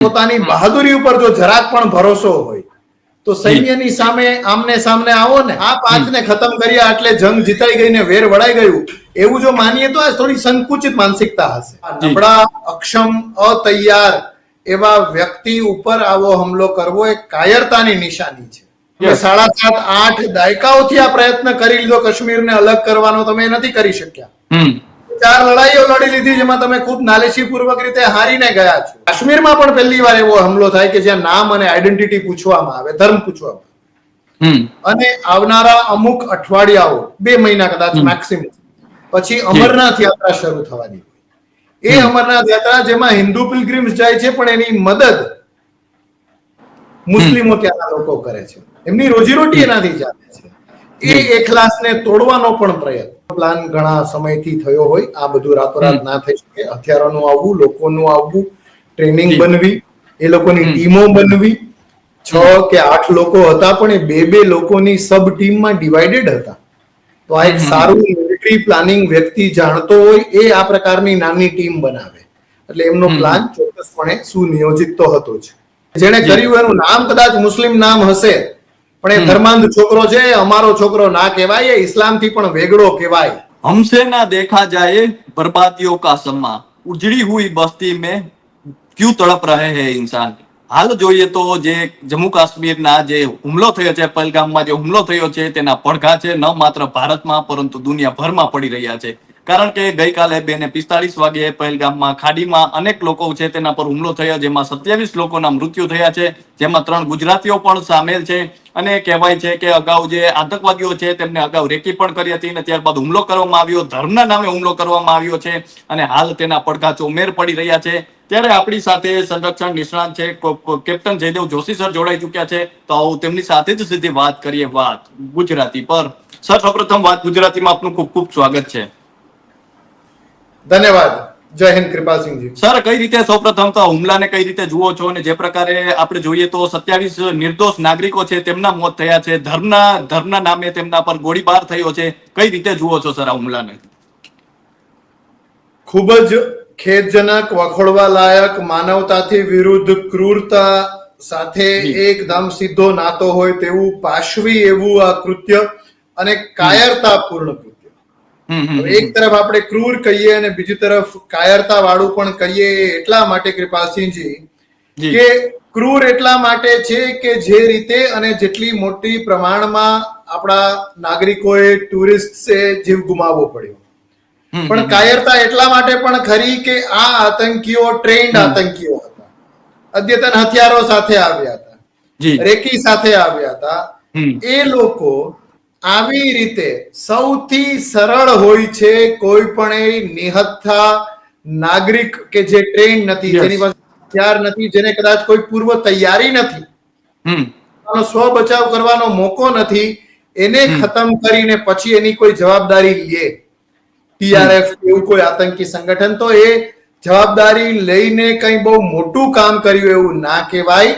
પોતાની બહાદુરી ઉપર જો જરાક પણ ભરોસો હોય તો સૈન્યની સામે આમને સામને આવો ને. આ પાંચને ખતમ કર્યા એટલે જંગ જીતાઈ ગઈ ને વેર વળાઈ ગયું. એવું જો માનીએ તો આ થોડી સંકુચિત માનસિકતા હશે. નબળા અક્ષમ અતૈયાર એવા વ્યક્તિ ઉપર આવો હુમલો કરવો એ કાયરતાની નિશાની છે. સાડા સાત આઠ દાયકાઓથી આ પ્રયત્ન કરી લીધો કાશ્મીરને અલગ કરવાનો તમે નથી કરી શક્યા. ચાર લડાઈઓ લડી લીધી જેમાં તમે ખૂબ નાલેશીપૂર્વક રીતે હારીને ગયા છો. કાશ્મીરમાં પણ પહેલી વાર એવો હુમલો થાય કે જ્યાં નામ અને આઈડેન્ટિટી પૂછવામાં આવે ધર્મ પૂછવામાં અને આવનારા અમુક અઠવાડિયાઓ બે મહિના કદાચ. મેક્સિમમ પછી અમરનાથ યાત્રા શરૂ થવાની એ અમરનાથ યાત્રા જેમાં હિન્દુ પિલગ્રીમ્સ જાય છે પણ એની મદદ મુસ્લિમો ત્યાંના લોકો કરે છે. એમની રોજીરોટી એનાથી ચાલે છે. એ એકલાસને તોડવાનો પણ પ્રયત્ન પ્લાન ઘણા સમયથી થયો હોય. આ બધું રાતોરાત ના થઈ શકે. હથિયારોનું આવવું લોકોનું આવવું ટ્રેનિંગ બનવી એ લોકોની ટીમો બનવી. છ કે આઠ લોકો હતા પણ એ બે બે લોકોની સબ ટીમમાં ડિવાઇડેડ હતા. તો આ એક સારું મિલિટરી પ્લાનિંગ વ્યક્તિ જાણતો હોય એ આ પ્રકારની નાની ટીમ બનાવે. એટલે એમનો પ્લાન ચોક્કસપણે સુનિયોજિત તો હતો જ. જેણે કર્યું એનું નામ કદાચ મુસ્લિમ નામ હશે. પણ એ ધર્માંધ છોકરો છે અમારો છોકરો ના કહેવાય એ ઇસ્લામથી પણ વેગળો કહેવાય. હમસે ના દેખા જાય બરબાદીઓ કા સમા. ઉજળી હુઈ બસ્તી મેં ક્યુ તડપ રહે હે ઇન્સાન? હાલ જોઈએ તો જે જમ્મુ કાશ્મીરના જે હુમલો થયો છે પલગામમાં જે હુમલો થયો છે તેના પડઘા છે ન માત્ર ભારતમાં પરંતુ દુનિયાભરમાં પડી રહ્યા છે. કારણ કે ગઈકાલે બે ને પિસ્તાળીસ વાગે પહેલગામમાં ખાડીમાં અનેક લોકો છે તેના પર હુમલો થયો, જેમાં સત્યાવીસ લોકોના મૃત્યુ થયા છે, જેમાં ત્રણ ગુજરાતીઓ પણ સામેલ છે અને કહેવાય છે કે અગાઉ જે આતંકવાદીઓ છે તેમને અગાઉ રેકી પણ કરી હતી અને ત્યારબાદ હુમલો કરવામાં આવ્યો, ધર્મના નામે હુમલો કરવામાં આવ્યો છે અને હાલ તેના પડઘા ચોમેર પડી રહ્યા છે. ત્યારે આપણી સાથે સંરક્ષણ નિષ્ણાંત છે કેપ્ટન જયદેવ જોશી સર જોડાઈ ચુક્યા છે. તો આવું તેમની સાથે જ સીધી વાત કરીએ, વાત ગુજરાતી પર. સર સૌપ્રથમ વાત ગુજરાતીમાં આપનું ખૂબ ખૂબ સ્વાગત છે. ધન્યવાદ. જય હિન્દ કૃપાલસિંહજી. સર કઈ રીતે સૌપ્રથમ તો હુમલાને કઈ રીતે જુઓ છો અને જે પ્રકારે આપણે જોઈએ તો સત્યાવીસ નિર્દોષ નાગરિકો છે તેમના મોત થયા છે ધર્મના ધર્મના નામે તેમના પર ગોળીબાર થયો છે. કઈ રીતે જુઓ છો સર આ હુમલાને? ખૂબ જ ખેદજનક વખોડવા લાયક માનવતાથી વિરુદ્ધ ક્રૂરતા સાથે એકદમ સીધો નાતો હોય તેવું પાશવી એવું આ કૃત્ય અને કાયરતાપૂર્ણ કૃત્ય. એક તરફ આપણે ક્રૂર કહીએ અને બીજી તરફ કાયરતા વાળું પણ કહીએ એટલા માટે કૃપાલસિંહજી. કે ક્રૂર એટલા માટે છે કે જે રીતે અને જેટલી મોટી પ્રમાણમાં આપણા નાગરિકોએ ટુરિસ્ટે જીવ ગુમાવવો પડ્યો. પણ કાયરતા એટલા માટે પણ ખરી કે આ આતંકીઓ ટ્રેન્ડ આતંકીઓ હતા. અદ્યતન હથિયારો સાથે આવ્યા હતા. રેકી સાથે આવ્યા હતા. એ લોકો આવી રીતે સૌથી સરળ હોય છે કોઈ પણ એ નિહત્થા નાગરિક કે જે ટ્રેન નથી જેની પાસે હથિયાર નથી જેને કદાચ કોઈ પૂર્વ તૈયારી નથી સ્વ બચાવ કરવાનો મોકો નથી એને ખતમ કરીને પછી એની કોઈ જવાબદારી લે. ટીઆરએફ એવું કોઈ આતંકી સંગઠન તો એ જવાબદારી લઈને કંઈ બહુ મોટું કામ કર્યું એવું ના કહેવાય.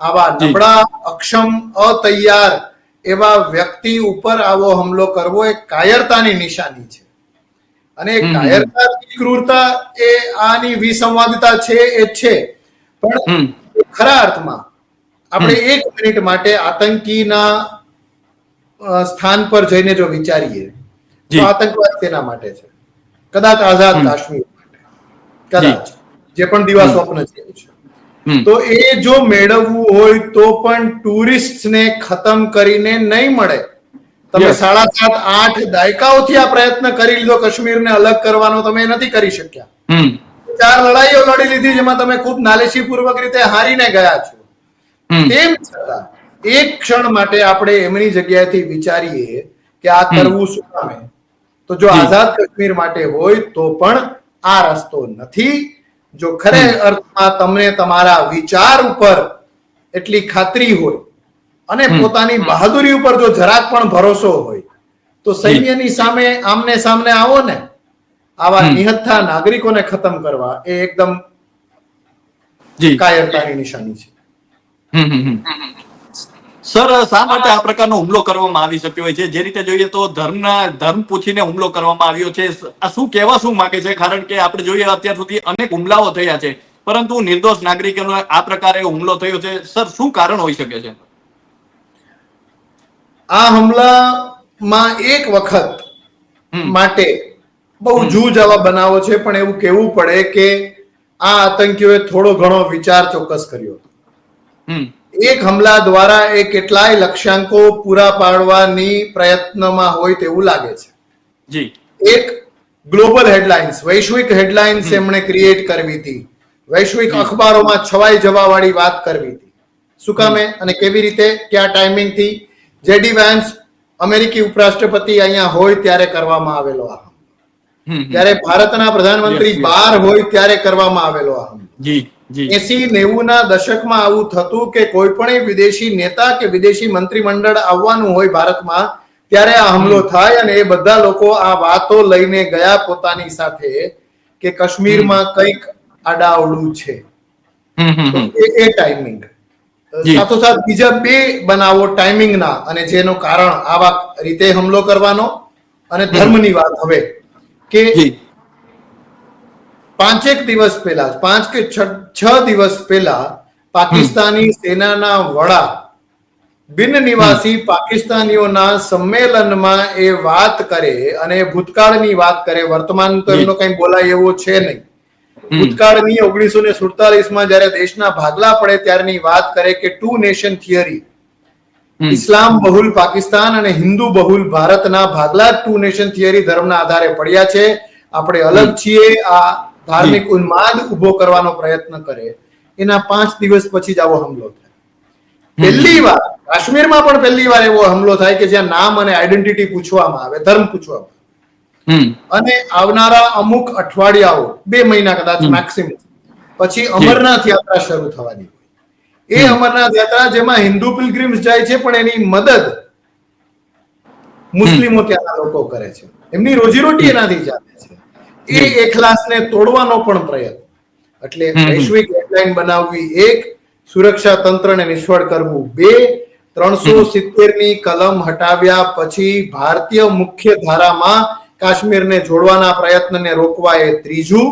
આવા નબળા અક્ષમ અતૈયાર એવા વ્યક્તિ ઉપર આવો હુમલો કરવો એ કાયરતાની નિશાની છે. અને કાયરતા ક્રૂરતા એ આની વિસંવાદતા છે એ છે. પણ ખરા અર્થમાં આપણે એક મિનિટ માટે આતંકીના સ્થાન પર જઈને જો વિચારીએ તો આતંકવાદ તેના માટે છે. કદાચ આઝાદ કાશ્મીર માટે. કદાચ. જે. પણ દિવા સ્વપ્ન છે. તો એ જો મેળવવું હોય તો પણ ટુરિસ્ટને ખતમ કરીને નહીં મળે. તમે સાડા સાત આઠ દાયકાઓથી આ પ્રયત્ન કરી લીધો કાશ્મીરને અલગ કરવાનો તમે નથી કરી શક્યા. ચાર લડાઈઓ લડી લીધી જેમાં તમે ખૂબ નાલેશીપૂર્વક રીતે હારીને ગયા છો. તેમ છતાં એક ક્ષણ માટે આપણે એમની જગ્યાએથી વિચારીએ કે આ કરવું શું કામે? તો જો આઝાદ કાશ્મીર માટે હોય તો પણ આ રસ્તો નથી જો ખરે અર્થમાં તમને તમારા વિચાર ઉપર એટલી ખાતરી હોય અને પોતાની બહાદુરી ઉપર જો જરાક પણ ભરોસો હોય તો સૈન્યની સામે આમને સામને આવો ને. આવા. નિહત્થા નાગરિકોને ખતમ કરવા એ એકદમ જી. કાયરતાની નિશાની છે. હમ, હમ, હમ. સર શા માટે આ પ્રકારનો હુમલો કરવામાં આવી શક્યો હોય છે? જે રીતે જોઈએ તો ધર્મના ધર્મ પૂછીને હુમલો કરવામાં આવ્યો છે. આ શું કહેવા શું માંગે છે? કારણ કે આપણે જોઈએ અત્યાર સુધી અનેક હુમલાઓ થયા છે. પરંતુ નિર્દોષ નાગરિકોનો આ પ્રકારે હુમલો થયો છે. સર શું કારણ હોઈ શકે છે? આ હુમલામાં એક વખત હમ. માટે બહુ જૂજ આવા બનાવો છે પણ એવું કહેવું પડે કે આ આતંકીઓએ થોડો ઘણો વિચાર ચોક્કસ કર્યો હતો. હમ. એક હમલા દ્વારા એ કેટલાય લક્ષ્યાંકો પૂરા પાડવાની પ્રયત્નમાં હોય તેવું લાગે છે. જી. એક ગ્લોબલ હેડલાઇન્સ વૈશ્વિક હેડલાઇન્સ એમણે ક્રિએટ કરવી હતી. વૈશ્વિક અખબારોમાં છવાઈ જવા વાળી વાત કરવી હતી. શું કામે અને કેવી રીતે? કયા ટાઈમિંગથી? જેડી વેન્સ અમેરિકી ઉપરાષ્ટ્રપતિ અહીંયા હોય ત્યારે કરવામાં આવેલો આ. ત્યારે ભારતના પ્રધાનમંત્રી. બહાર હોય ત્યારે કરવામાં આવેલો આ એસી નેવું ના દશકમાં આવું થતું કે કોઈ પણ વિદેશી નેતા કે વિદેશી મંત્રીમંડળ આવવાનું હોય ભારતમાં ત્યારે આ હુમલો થાય અને એ બધા લોકો આ વાતો લઈને ગયા પોતાની સાથે કે કાશ્મીરમાં કંઈક અડાવડું છે. એ ટાઈમિંગ. સાથોસાથ બીજા બે બનાવો ટાઈમિંગના અને જેનું કારણ આવા રીતે હુમલો કરવાનો અને ધર્મની વાત હવે કે પાંચેક દિવસ પહેલા પાંચ કે છ દિવસ પહેલા પાકિસ્તાની સેનાના વડા બિન નિવાસી પાકિસ્તાનીઓના સંમેલનમાં એ વાત કરે અને ભૂતકાળની વાત કરે. વર્તમાન તો એમનો કઈ બોલાય એવો છે નહીં. ભૂતકાળની ઓગણીસો ને સુડતાલીસમાં જયારે દેશના ભાગલા પડે ત્યારની વાત કરે કે ટુ નેશન થિયરી ઇસ્લામ બહુલ પાકિસ્તાન અને હિન્દુ બહુલ ભારતના ભાગલા ટુ નેશન થિયરી ધર્મના આધારે પડ્યા છે. આપણે અલગ છીએ આ ધાર્મિક ઉન્માદ ઊભો કરવાનો પ્રયત્ન કરે એના પાંચ દિવસ પછી જ આવો હુમલો થાય. પહેલી વાર કાશ્મીરમાં પણ પહેલી વાર એવો હુમલો થાય કે જ્યાં નામ અને આઈડેન્ટિટી પૂછવામાં આવે ધર્મ પૂછવામાં અને આવનારા અમુક અઠવાડિયાઓ બે મહિના કદાચ મેક્સિમમ પછી અમરનાથ યાત્રા શરૂ થવાની એ અમરનાથ યાત્રા જેમાં હિન્દુ પિલગ્રીમ્સ જાય છે પણ એની મદદ મુસ્લિમો ત્યાંના લોકો કરે છે. એમની રોજીરોટી એનાથી ચાલે છે. એ એખલાસને તોડવાનો પણ પ્રયત્ન. એટલે વૈશ્વિક હેડલાઇન બનાવવી એક સુરક્ષા તંત્રને નિષ્ફળ કરવું બે ત્રણસો સિત્તેરની કલમ હટાવ્યા પછી ભારતીય મુખ્ય ધારામાં કાશ્મીરને જોડવાના પ્રયત્નને રોકવા એ ત્રીજું.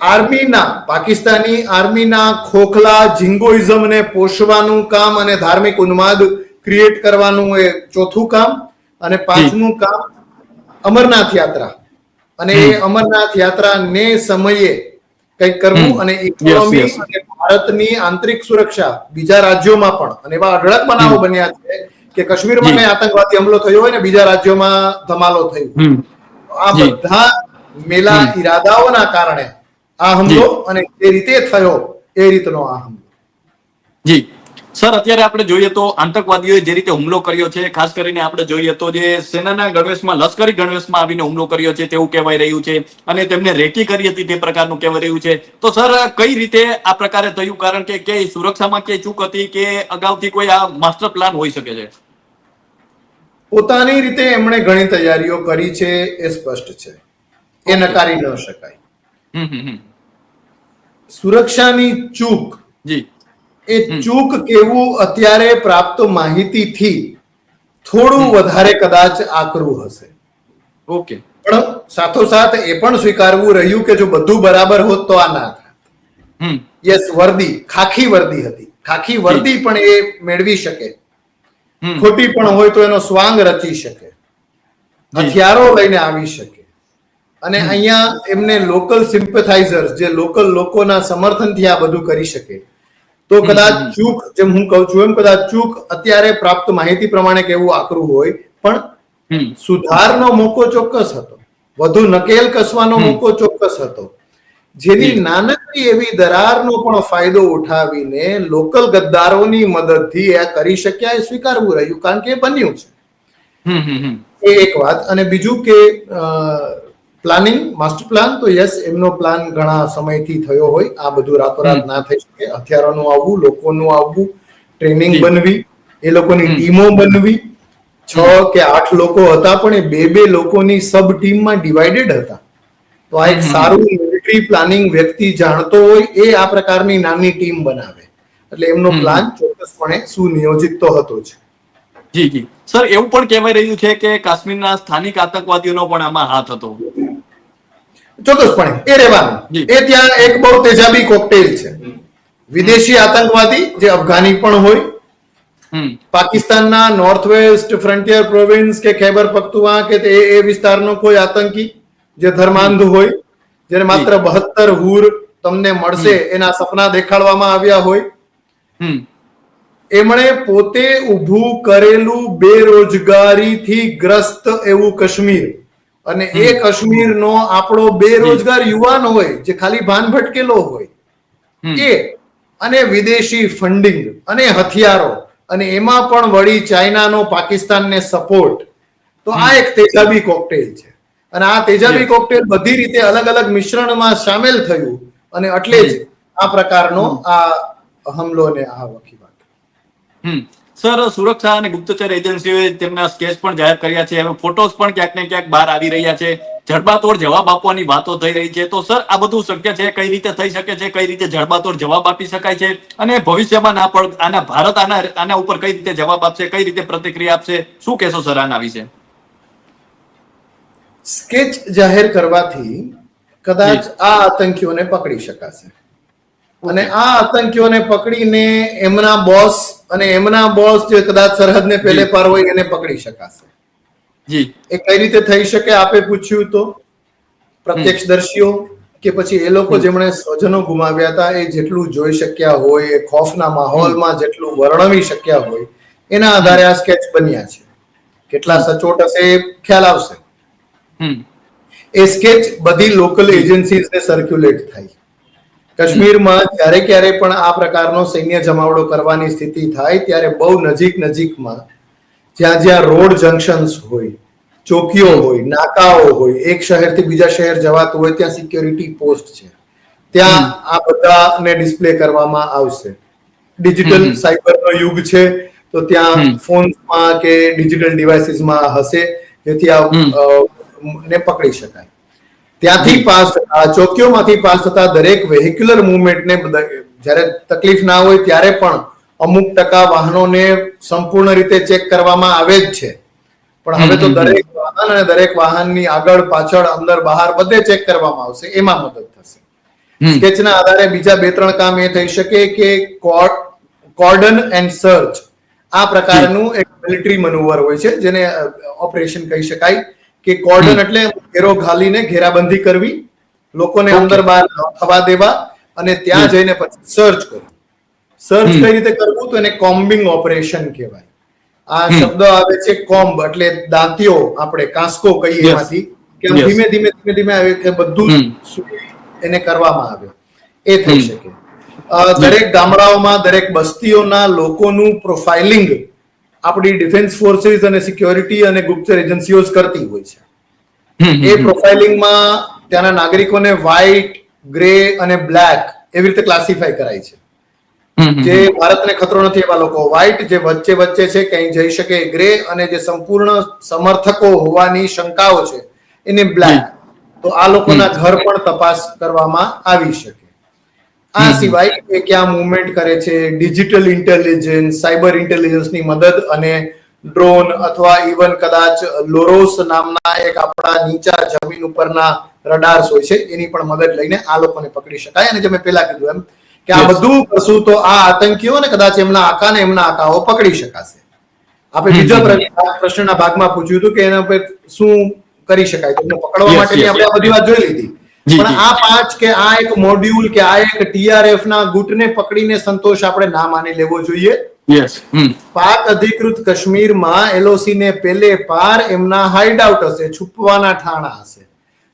આર્મીના પાકિસ્તાની આર્મીના ખોખલા જિંગોઇઝમને પોષવાનું કામ અને ધાર્મિક ઉન્માદ ક્રિએટ કરવાનું એ ચોથું કામ અને પાંચમું કામ અમરનાથ યાત્રા. અને એ અમરનાથ યાત્રાને સમયે કંઈક કરવું અને ઇકોનોમી અને ભારતની આંતરિક સુરક્ષા બીજા રાજ્યોમાં પણ અને એવા અઢળક બનાવો બન્યા છે કે કાશ્મીરમાં. આતંકવાદી હુમલો થયો હોય ને બીજા રાજ્યોમાં ધમાલો થયો. આ બધા મેલા ઈરાદાઓના કારણે આ હુમલો અને જે રીતે થયો એ રીતનો આ હુમલો. જી. સર અત્યારે આપણે જોઈએ તો આતંકવાદીઓએ જે રીતે હુમલો કર્યો છે ખાસ કરીને આપણે જોઈએ તો જે સેનાના ગણવેશમાં લશ્કરી ગણવેશમાં આવીને હુમલો કર્યો છે તેવું કહેવાય રહ્યું છે અને તેમને રેકી કરી હતી તે પ્રકારનું કહેવાય રહ્યું છે. તો સર કઈ રીતે આ પ્રકારે થયું? કારણ કે કે સુરક્ષામાં કે ચૂક હતી કે અગાઉથી કોઈ આ માસ્ટર પ્લાન હોઈ શકે છે? પોતાની રીતે એમણે ઘણી તૈયારીઓ કરી છે એ સ્પષ્ટ છે. એ નકારી ન શકાય. હમ હમ હમ. સુરક્ષાની ચૂક જી. એ ચૂક કેવું અત્યારે પ્રાપ્ત માહિતીથી થોડું વધારે કદાચ આકરું હશે. ઓકે. પણ સાથોસાથ એ પણ સ્વીકારવું રહ્યું કે જો બધું બરાબર હોત તો આ ના થાય યસ વર્દી ખાખી વર્દી હતી. ખાખી વર્દી પણ એ મેળવી શકે. ખોટી પણ હોય તો એનો સ્વાંગ રચી શકે. હથિયારો લઈને આવી શકે. અને અહીંયા એમને લોકલ સિમ્પેથાઇઝર્સ જે લોકલ લોકોના સમર્થનથી આ બધું કરી શકે તો કદાચ ચૂક જેમ હું કહું છું એમ કદાચ ચૂક અત્યારે પ્રાપ્ત માહિતી પ્રમાણે કેવું આકરું હોય પણ સુધારનો મોકો ચોક્કસ હતો. વધુ નકેલ કસવાનો મોકો ચોક્કસ હતો. જેની નાનકડી એવી દરારનો પણ ફાયદો ઉઠાવીને લોકલ ગદ્દારોની મદદથી આ કરી શક્યા એ સ્વીકારવું રહ્યું કારણ કે એ બન્યું છે. એ એક વાત. અને બીજું કે પ્લાનિંગ માસ્ટર પ્લાન તો યસ એમનો પ્લાન ઘણા સમયથી થયો હોય. આ બધું રાતોરાત ના થઈ શકે. હથિયારોનું આવવું લોકોનું આવવું ટ્રેનિંગ બનવી એ લોકોની ટીમો બનવી. છ કે આઠ લોકો હતા પણ એ બે બે લોકોની સબ ટીમમાં ડિવાઇડેડ હતા. તો આ એક સારું મિલિટરી પ્લાનિંગ વ્યક્તિ જાણતો હોય એ આ પ્રકારની નાની ટીમ બનાવે. એટલે એમનો પ્લાન ચોક્કસપણે સુનિયોજિત તો હતો જ. જી જી. સર એવું પણ કહેવાય રહ્યું છે કે કાશ્મીરના સ્થાનિક આતંકવાદીઓનો પણ આમાં હાથ હતો. ચોક્કસપણે. એ રહેવાનું. એ ત્યાં એક બહુ તેજાબી કોકટેલ છે. વિદેશી આતંકવાદી જે અફઘાની પણ હોય. પાકિસ્તાનના નોર્થ વેસ્ટ ફ્રન્ટિયર પ્રોવિન્સ કે ખૈબર પખ્તુવા કે એ એ વિસ્તારનો કોઈ આતંકી જે ધર્માંધ હોય જેને માત્ર બહત્તર હુર તમને મળશે એના સપના દેખાડવામાં આવ્યા હોય. હમ. એમણે પોતે ઊભું કરેલું બેરોજગારીથી ગ્રસ્ત એવું કાશ્મીર. અને એ કાશ્મીરનો આપણો બેરોજગાર યુવાન હોય જે ખાલી ભાન ભટકેલો હોય. એ અને વિદેશી ફંડિંગ અને હથિયારો અને એમાં પણ વળી ચાઇનાનો પાકિસ્તાનને સપોર્ટ તો આ એક તેજાબી કોકટેલ છે. અને આ તેજાબી કોકટેલ બધી રીતે અલગ અલગ મિશ્રણમાં સામેલ થયું અને એટલે જ આ પ્રકારનો આ હમલો ને આ વખીવાટ હમ. સર સુરક્ષા અને ગુપ્તચર એજન્સીઓએ તેમના સ્કેચ પણ જાહેર કર્યા છે. હવે ફોટોસ પણ ક્યાંક ને ક્યાંક બહાર આવી રહ્યા છે. જડબાતોડ જવાબ આપવાની વાતો થઈ રહી છે. તો સર આ બધું શક્ય છે? કઈ રીતે થઈ શકે છે? કઈ રીતે જડબાતોડ જવાબ આપી શકાય છે? અને ભવિષ્યમાં ના પણ આના ભારત આના આના ઉપર કઈ રીતે જવાબ આપશે? કઈ રીતે પ્રતિક્રિયા આપશે? શું કહેશો સર આના વિશે? સ્કેચ જાહેર કરવાથી કદાચ આ આતંકીઓને પકડી શકાશે. અને આ આતંકીઓને પકડીને એમના બોસ અને એમના બોસ જે કદાચ સરહદને પેલે પાર હોય એને પકડી શકાશે. જી. એ કઈ રીતે થઈ શકે આપે પૂછ્યું તો? પ્રત્યક્ષદર્શીઓ કે પછી એ લોકો જેમણે સ્વજનો ગુમાવ્યા હતા એ જેટલું જોઈ શક્યા હોય એ ખોફના માહોલમાં જેટલું વર્ણવી શક્યા હોય એના આધારે આ સ્કેચ બન્યા છે. કેટલા સચોટ હશે એ ખ્યાલ આવશે. હમ. એ સ્કેચ બધી લોકલ એજન્સીઝને સર્ક્યુલેટ થાય. કાશ્મીરમાં જ્યારે ક્યારે પણ આ પ્રકારનો સૈન્ય જમાવડો કરવાની સ્થિતિ થાય ત્યારે બહુ નજીક નજીકમાં જ્યાં જ્યાં રોડ જંકશન્સ હોય ચોકીઓ હોય નાકાઓ હોય એક શહેરથી બીજા શહેર જવાતું હોય ત્યાં સિક્યોરિટી પોસ્ટ છે. ત્યાં આ બધાને ડિસ્પ્લે કરવામાં આવશે. ડિજિટલ. સાયબરનો યુગ છે તો ત્યાં. ફોન્સમાં કે ડિજિટલ ડિવાઇસીસમાં હશે જેથી આ ને પકડી શકાય. ત્યાંથી પાસ ચોકીઓમાંથી પાસ થતા દરેક વેહિક્યુલર મુવમેન્ટને જ્યારે તકલીફ ના હોય ત્યારે પણ અમુક ટકા વાહનોને સંપૂર્ણ રીતે ચેક કરવામાં આવે જ છે. પણ હવે તો. દરેક વાહન અને દરેક વાહનની આગળ પાછળ અંદર બહાર બધે ચેક કરવામાં આવશે. એમાં મદદ થશે. સ્કેચના આધારે બીજા બે ત્રણ કામ એ થઈ શકે કે કોર્ડન એન્ડ સર્ચ આ પ્રકારનું એક મિલિટરી મનુવર હોય છે જેને ઓપરેશન કહી શકાય. કે કોર્ડન એટલે ઘેરો ઘાલીને ઘેરાબંધી કરવી લોકોને અંદર બહાર થવા દેવા અને ત્યાં જઈને પછી સર્ચ કરવું. સર્ચ કઈ રીતે કરવું તો એને કોમ્બિંગ ઓપરેશન કહેવાય. આ શબ્દ આવે છે કોમ્બ એટલે દાંતિયો આપણે કાંસકો કહીએ. એમાંથી કે ધીમે ધીમે ધીમે ધીમે આવે કે બધું એને કરવામાં આવે. એ થઈ શકે. દરેક ગામડાઓમાં દરેક બસ્તીઓના લોકોનું પ્રોફાઇલિંગ આપણી ડિફેન્સ ફોર્સિસ અને સિક્યોરિટી અને ગુપ્તચર એજન્સીઓ કરતી હોય છે. એ પ્રોફાઇલિંગમાં ત્યાંના નાગરિકોને વ્હાઇટ ગ્રે અને બ્લેક એવી રીતે ક્લાસિફાય કરાય છે. જે ભારતને ખતરો નથી એવા લોકો. વ્હાઇટ જે વચ્ચે વચ્ચે છે ક્યાંય જઈ શકે ગ્રે અને જે સંપૂર્ણ સમર્થકો હોવાની શંકાઓ છે એને બ્લેક તો આ લોકોના ઘર પણ તપાસ કરવામાં આવી શકે. આ સિવાય એ ક્યાં મુવમેન્ટ કરે છે ડિજિટલ ઇન્ટેલિજન્સ સાયબર ઇન્ટેલિજન્સની મદદ અને ડ્રોન અથવા ઇવન કદાચ લોરોસ નામના એક આપણા નીચા જમીન ઉપરના રડાર્સ હોય છે એની પણ મદદ લઈને આ લોકોને પકડી શકાય. અને જે મેં પેલા કીધું એમ કે આ બધું કરશું તો આ આતંકીઓ ને કદાચ એમના આકાને એમના આકાઓ પકડી શકાશે. આપણે બીજા પ્રશ્નના ભાગમાં પૂછ્યું હતું કે એના પર શું કરી શકાય? તો પકડવા માટે માટેની આપણે આ બધી વાત જોઈ લીધી. પણ આ પાંચ કે આ એક મોડ્યુલ કે આ એક ટીઆરએફ ના ગુટને પકડીને સંતોષ આપણે ના માની લેવો જોઈએ. યસ પાક અધિકૃત કાશ્મીરમાં એલઓસી ને પેલે પાર એમના હાઇડ આઉટ હશે છુપવાના ઠાણા હશે.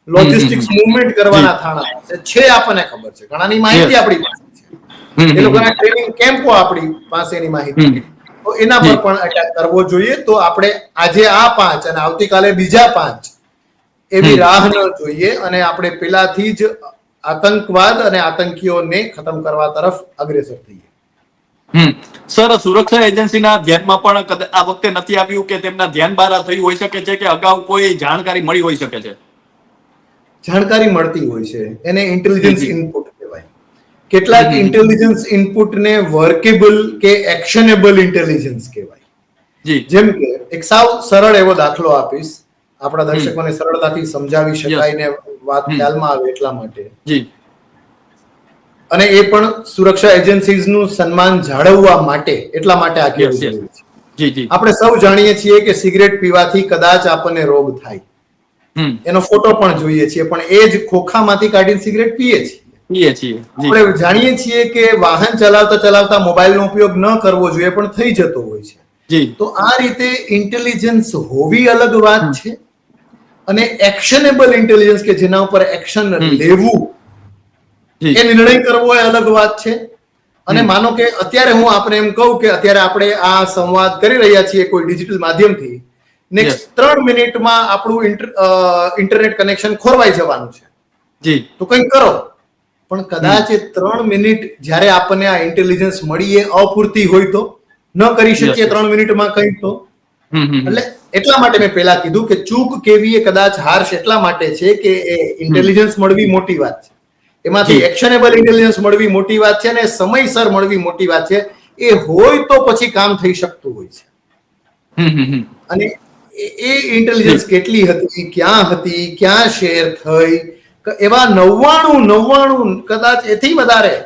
લોજિસ્ટિક્સ મુવમેન્ટ કરવાના ઠાણા હશે. છે આપણને ખબર છે. ઘણાની માહિતી આપણી પાસે છે. એ લોકોના ટ્રેનિંગ કેમ્પો આપણી પાસેની માહિતી તો એના પર પણ અટેક કરવો જોઈએ. તો આપણે આજે આ પાંચ અને આવતીકાલે બીજા પાંચ એવી રાહ ન જોઈએ અને આપણે પેલાથી જ આતંકવાદ અને આતંકીઓને ખતમ કરવા તરફ અગ્રેસર થઈએ. સર સુરક્ષા એજન્સીના ધ્યાનમાં પણ આ વખતે નથી આવ્યું કે તેમના ધ્યાન બહાર થયું હોઈ શકે છે કે અગાઉ કોઈ જાણકારી મળી હોઈ શકે છે? જાણકારી મળતી હોય છે. એને ઇન્ટેલિજન્સ. ઇનપુટ કહેવાય. કેટલાક. ઇન્ટેલિજન્સ ઇનપુટને વર્કેબલ કે એક્શનેબલ ઇન્ટેલિજન્સ કહેવાય. જેમ કે એક સાવ સરળ એવો દાખલો આપીશ. આપણા દર્શકોને સરળતાથી સમજાવી શકાય ને વાત ખ્યાલમાં આવે એટલા માટે. જી. અને એ પણ સુરક્ષા એજન્સીઝનું સન્માન જાળવવા માટે એટલા માટે આ કહેવું જી જી. આપણે સૌ જાણીએ છીએ કે સિગરેટ પીવાથી કદાચ આપણને રોગ થાય. એનો ફોટો પણ જોઈએ છીએ પણ એ જ ખોખામાંથી કાઢીને સિગરેટ પીએ છીએ. પીએ છીએ આપણે જાણીએ છીએ કે વાહન ચલાવતા ચલાવતા મોબાઈલનો ઉપયોગ ન કરવો જોઈએ પણ થઈ જતો હોય છે. તો આ રીતે ઇન્ટેલિજન્સ હોવી અલગ વાત છે? અને એક્શનેબલ ઇન્ટેલિજન્સ કે જેના ઉપર એક્શન લેવું એ નિર્ણય કરવો એ અલગ વાત છે. અને માનો કે અત્યારે હું આપણે એમ કહું કે અત્યારે આપણે આ સંવાદ કરી રહ્યા છીએ કોઈ ડિજિટલ માધ્યમથી નેક્સ્ટ ત્રણ મિનિટમાં આપણું ઇન્ટરનેટ કનેક્શન ખોરવાઈ જવાનું છે. જી. તો કંઈક કરો. પણ કદાચ એ ત્રણ મિનિટ જ્યારે આપણને આ ઇન્ટેલિજન્સ મળી એ અપૂરતી હોય તો ન કરી શકીએ ત્રણ મિનિટમાં કંઈક તો. એટલે એટલા માટે મેં પહેલા કીધું કે ચૂક કેવી એ કદાચ હાર્શ એટલા માટે છે કે એ ઇન્ટેલિજન્સ મળવી મોટી વાત છે. એમાંથી એક્શનેબલ ઇન્ટેલિજન્સ મળવી મોટી વાત છે અને સમયસર મળવી મોટી વાત છે. એ હોય તો પછી કામ થઈ શકતું હોય છે. અને એ- ઇન્ટેલિજન્સ કેટલી હતી ક્યાં હતી ક્યાં શેર થઈ એવા નવ્વાણું નવ્વાણું કદાચ એથી વધારે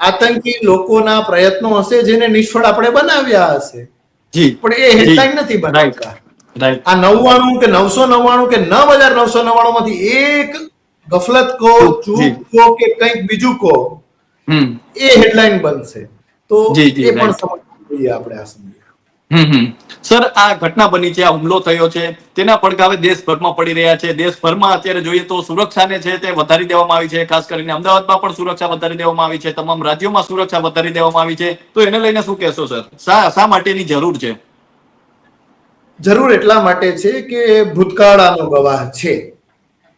આતંકી લોકોના પ્રયત્નો હશે જેને નિષ્ફળ આપણે બનાવ્યા હશે. પણ એ હેડલાઇન નથી બનાવતા આ નવ્વાણું કે નવસો નવ્વાણું કે નવ હજાર નવસો નવ્વાણું માંથી એક ગફલત કહો. ચૂક કહો કે કંઈક બીજું કહો એ હેડલાઇન બનશે. તો એ પણ સમજવું જોઈએ આપણે આ સમયે. સર આ ઘટના બની છે આ હુમલો થયો છે. તેના પડઘાવે દેશભરમાં પડી રહ્યા છે. દેશભરમાં અત્યારે જોઈએ તો સુરક્ષાને છે તે વધારી દેવામાં આવી છે. ખાસ કરીને અમદાવાદમાં પણ સુરક્ષા વધારી દેવામાં આવી છે. તમામ રાજ્યોમાં સુરક્ષા વધારી દેવામાં આવી છે. તો એને લઈને શું કહેશો સર? શા શા માટેની જરૂર છે? જરૂર એટલા માટે છે કે ભૂતકાળ આનો ગવાહ છે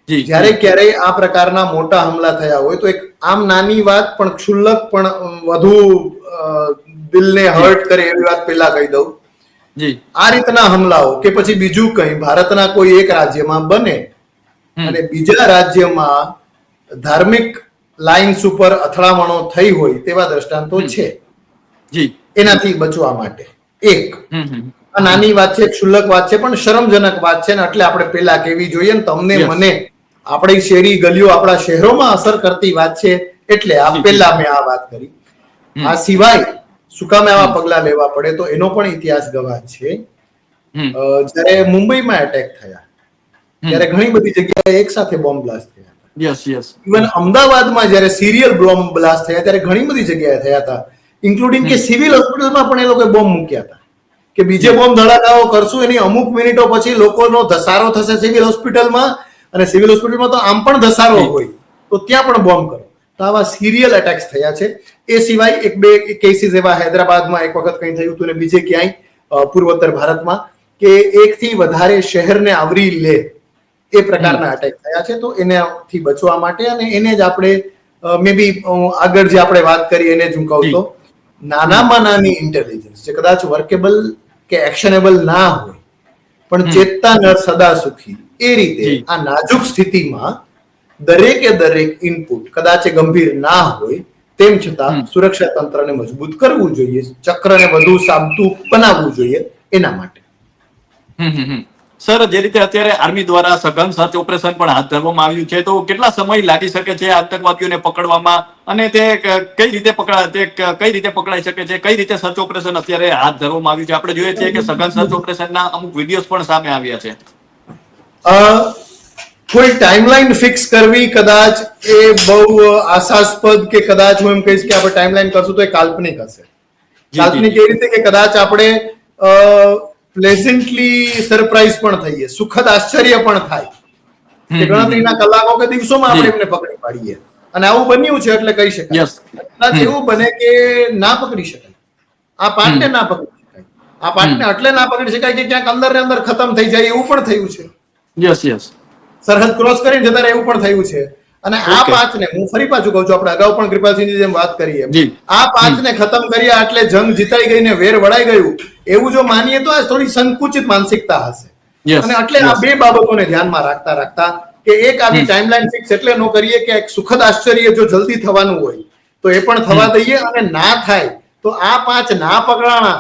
જ્યારે ક્યારેય આ પ્રકારના મોટા હુમલા થયા હોય તો એક આમ નાની વાત પણ ક્ષુલ્લક પણ વધુ દિલને હર્ટ કરે એવી વાત પહેલા કહી દઉં. જી. આ રીતના હમલાઓ કે પછી બીજું કંઈ ભારતના કોઈ એક રાજ્યમાં બને અને બીજા રાજ્યમાં ધાર્મિક લાઇન્સ ઉપર અથડામણો થઈ હોય તેવા દ્રષ્ટાંતો છે. જી. એનાથી બચવા માટે. એક. આ નાની વાત છે ક્ષુલ્લક વાત છે પણ શરમજનક વાત છે ને એટલે આપણે પેલા કેવી જોઈએ ને તમને મને. આપણી શેરી ગલીઓ આપણા શહેરોમાં અસર કરતી વાત છે એટલે આ. પેલા મેં આ વાત કરી. આ સિવાય શું કામે આવા પગલા લેવા પડે તો એનો પણ ઇતિહાસ ગવાહ છે. જ્યારે મુંબઈમાં એટેક થયા ત્યારે ઘણી બધી જગ્યાએ એક સાથે બોમ્બ બ્લાસ્ટ થયા યસ યસ ઇવન અમદાવાદમાં જ્યારે સિરિયલ બોમ્બ બ્લાસ્ટ થયા ત્યારે ઘણી બધી જગ્યાએ થયા હતા. ઇન્ક્લુડિંગ કે સિવિલ હોસ્પિટલમાં પણ એ લોકોએ બોમ્બ મૂક્યા હતા. કે બીજે બોમ્બ ધડાકાઓ કરશું એની અમુક મિનિટો પછી લોકોનો ધસારો થશે સિવિલ હોસ્પિટલમાં અને સિવિલ હોસ્પિટલમાં તો આમ પણ ધસારો હોય તો ત્યાં પણ બોમ્બ કરો. તો આવા સિરિયલ એટેક્સ થયા છે. એ સિવાય એક બે કેસીસ એવા હૈદરાબાદમાં એક વખત કંઈ થયું હતું ને બીજે ક્યાંય પૂર્વોત્તર ભારતમાં કે એકથી વધારે શહેરને આવરી લે એ પ્રકારના અટેક થયા છે. તો એનાથી બચવા માટે અને એને જ આપણે મે બી આગળ જે આપણે વાત કરી એને જ હું કહું તો નાનામાં નાની ઇન્ટેલિજન્સ જે કદાચ વર્કેબલ કે એક્શનેબલ ના હોય પણ ચેતતા નર સદા સુખી એ રીતે આ નાજુક સ્થિતિમાં દરેકે દરેક ઇનપુટ કદાચ ગંભીર ના હોય તેમ છતાં સુરક્ષા તંત્રને મજબૂત કરવું જોઈએ ચક્રને વધુ સાબતું બનાવવું જોઈએ એના માટે. સર જે રીતે અત્યારે આર્મી દ્વારા સઘન સર્ચ ઓપરેશન પણ હાથ ધરવામાં આવ્યું છે તો કેટલા સમય લાગી શકે છે આતંકવાદીઓને પકડવામાં? અને તે કઈ રીતે પકડા તે કઈ રીતે પકડાઈ શકે છે? કઈ રીતે સર્ચ ઓપરેશન અત્યારે હાથ ધરવામાં આવ્યું છે? આપણે જોઈએ છીએ કે સઘન સર્ચ ઓપરેશનના અમુક વિડીયોઝ પણ સામે આવ્યા છે. અ, કોઈ ટાઈમલાઈન ફિક્સ કરવી કદાચ એ બહુ આશાસ્પદ કે કદાચ હું એમ કહીશ કે આપણે ટાઈમલાઈન કરશું તો એ કાલ્પનિક હશે. કાલ્પનિક એ રીતે કે કદાચ આપણે પ્લેઝન્ટલી સરપ્રાઈઝ પણ થઈએ સુખદ આશ્ચર્ય પણ થાય. કે ગણતરીના કલાકો કે દિવસોમાં આપણે એમને પકડી પાડીએ. અને આવું બન્યું છે એટલે કહી શકાય. કદાચ એવું બને કે ના પકડી શકાય. આ પાર્ટને ના પકડી શકાય. આ પાર્ટને એટલે ના પકડી શકાય કે ક્યાંક અંદર ને અંદર ખતમ થઈ જાય એવું પણ થયું છે. યસ યસ સરહદ ક્રોસ કરીને જતા રહે એવું પણ થયું છે. અને આ પાંચને હું ફરી પાછું કહું છું આપણે અગાઉ પણ કૃપાલસિંહની જેમ વાત કરીએ આ પાંચને ખતમ કર્યા એટલે જંગ જીતાઈ ગઈ ને વેર વળાઈ ગયું એવું જો માનીએ તો આ થોડી સંકુચિત માનસિકતા હશે. અને એટલે આ બે બાબતોને ધ્યાનમાં રાખતા રાખતા કે એક આવી. ટાઈમલાઈન ફિક્સ એટલે નો કરીએ કે એક સુખદ આશ્ચર્ય જો જલ્દી થવાનું હોય તો એ પણ થવા દઈએ અને ના થાય તો આ પાંચ ના પકડાણા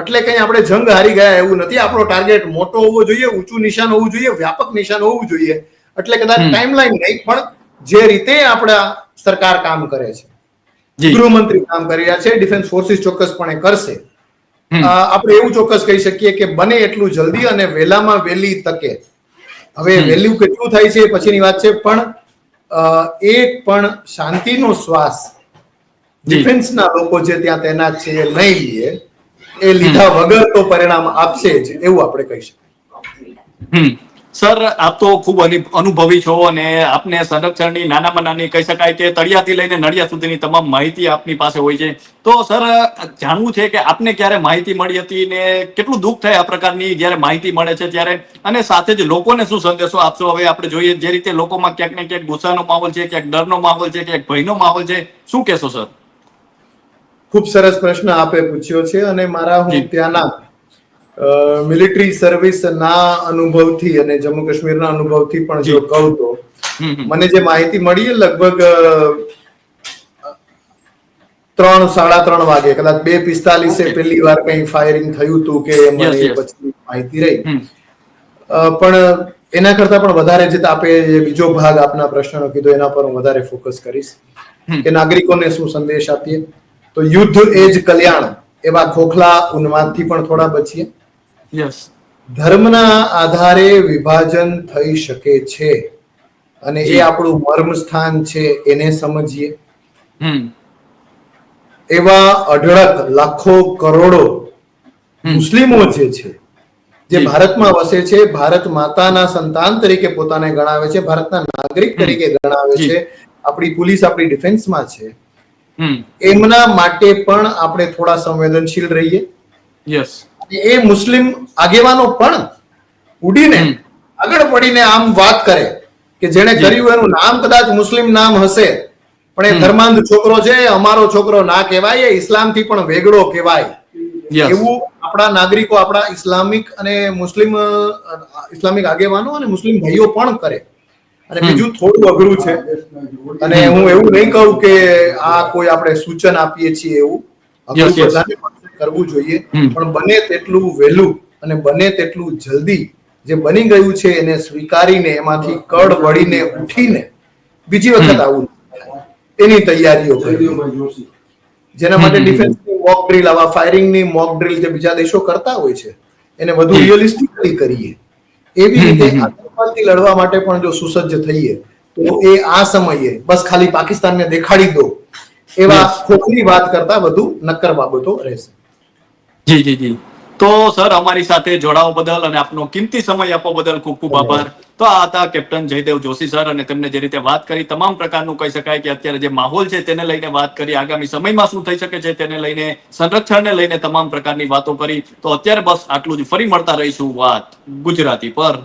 એટલે કઈ આપણે જંગ હારી ગયા એવું નથી. આપણો ટાર્ગેટ મોટો હોવો જોઈએ ઊંચું નિશાન હોવું જોઈએ વ્યાપક નિશાન હોવું જોઈએ. એટલે કદાચ. ટાઈમલાઈન નહીં પણ જે રીતે આપણા સરકાર કામ કરે છે. ગૃહમંત્રી કામ કરી રહ્યા છે ડિફેન્સ ફોર્સિસ ચોક્કસપણે કરશે. આપણે એવું ચોક્કસ કહી શકીએ કે બને એટલું જલ્દી અને વહેલામાં વહેલી તકે. હવે વેલ્યુ કેટલું થાય છે પછીની વાત છે પણ એક પણ શાંતિનો શ્વાસ ડિફેન્સના લોકો જે ત્યાં તૈનાત છે એ નહીં લે. એ લીધા વગર તો પરિણામ આપશે જ, એવું આપણે કહી શકાય સર, આપ તો ખૂબ અનુભવી છો અને આપને સંરક્ષણની નાનામાં નાની કહી શકાય કે તળિયાથી લઈને નડિયા સુધીની તમામ માહિતી આપની પાસે હોય છે. તો સર, જાણવું છે કે આપને ક્યારે માહિતી મળી હતી ને કેટલું દુઃખ થાય આ પ્રકારની જ્યારે માહિતી મળે છે ત્યારે? અને સાથે જ લોકોને શું સંદેશો આપશો? હવે આપણે જોઈએ જે રીતે લોકોમાં ક્યાંક ને ક્યાંક ગુસ્સાનો માહોલ છે, ક્યાંક ડરનો માહોલ છે, ક્યાંક ભયનો માહોલ છે. શું કહેશો, સર? ખૂબ સરસ પ્રશ્ન આપે પૂછ્યો છે અને મારા. હું ત્યાંના મિલિટરી સર્વિસ ના અનુભવથી અને જમ્મુ કાશ્મીરના અનુભવથી પણ જો કહું તો. મને જે માહિતી મળી લગભગ ત્રણ સાડા ત્રણ વાગે કદાચ બે પિસ્તાલીસે. પહેલી વાર કઈ ફાયરિંગ થયું હતું કે મને. પછી માહિતી રહી પણ એના કરતા પણ વધારે જે આપે બીજો ભાગ આપના પ્રશ્નનો કીધો એના પર હું વધારે ફોકસ કરીશ. કે નાગરિકોને શું સંદેશ આપીએ તો યુદ્ધ એ જ કલ્યાણ. એવા ખોખલા ઉન્માદથી પણ થોડા બચીએ. યસ ધર્મના આધારે વિભાજન થઈ શકે છે. અને એ આપણું મર્મ સ્થાન છે એને સમજીએ. એવા અઢળક લાખો કરોડો મુસ્લિમો જે છે જે ભારતમાં વસે છે ભારત માતાના સંતાન તરીકે પોતાને ગણાવે છે ભારતના નાગરિક તરીકે ગણાવે છે. આપણી પોલીસ આપણી ડિફેન્સમાં છે. એમના માટે પણ આપણે થોડા સંવેદનશીલ રહીએ. યસ એ મુસ્લિમ આગેવાનો પણ ઉડીને આગળ પડીને આમ વાત કરે કે જેણે. કર્યું એનું નામ કદાચ મુસ્લિમ નામ હશે પણ એ. ધર્માંધ છોકરો છે અમારો છોકરો ના કહેવાય એ ઇસ્લામથી પણ વેગળો કહેવાય. એવું આપણા નાગરિકો આપણા ઇસ્લામિક અને મુસ્લિમ ઇસ્લામિક આગેવાનો અને મુસ્લિમ ભાઈઓ પણ કરે. અને બીજું થોડું અઘરું છે. અને હું એવું નહીં કહું કે આ કોઈ આપણે સૂચન આપીએ છીએ એવું. બધાને કરવું જોઈએ. પણ બને તેટલું વહેલું અને બને તેટલું જલ્દી જે બની ગયું છે એને સ્વીકારીને એમાંથી કડ વળીને ઉઠીને બીજી વખત. આવું એની તૈયારીઓ કરવી. જેના માટે. ડિફેન્સની મોક ડ્રીલ આવા ફાયરિંગની મોક ડ્રીલ જે બીજા દેશો કરતા હોય છે એને વધુ. રિયલિસ્ટિકલી કરીએ. એવી રીતે આતંકવાદથી લડવા માટે પણ જો સુસજ્જ થઈએ તો એ આ સમયે બસ ખાલી પાકિસ્તાનને દેખાડી દો એવા ખોખરી વાત કરતા વધુ નક્કર બાબતો રહેશે. જી જી જી. તો સર અમારી સાથે જોડાવા બદલ અને આપનો કિંમતી સમય આપવા બદલ ખૂબ ખૂબ આભાર. તો આ હતા કેપ્ટન જયદેવ જોશી સર અને તેમને જે રીતે વાત કરી તમામ પ્રકારનું કહી શકાય કે અત્યારે જે માહોલ છે તેને લઈને વાત કરી આગામી સમયમાં શું થઈ શકે છે તેને લઈને સંરક્ષણને લઈને તમામ પ્રકારની વાતો કરી. તો અત્યારે બસ આટલું જ. ફરી મળતા રહીશું વાત ગુજરાતી પર.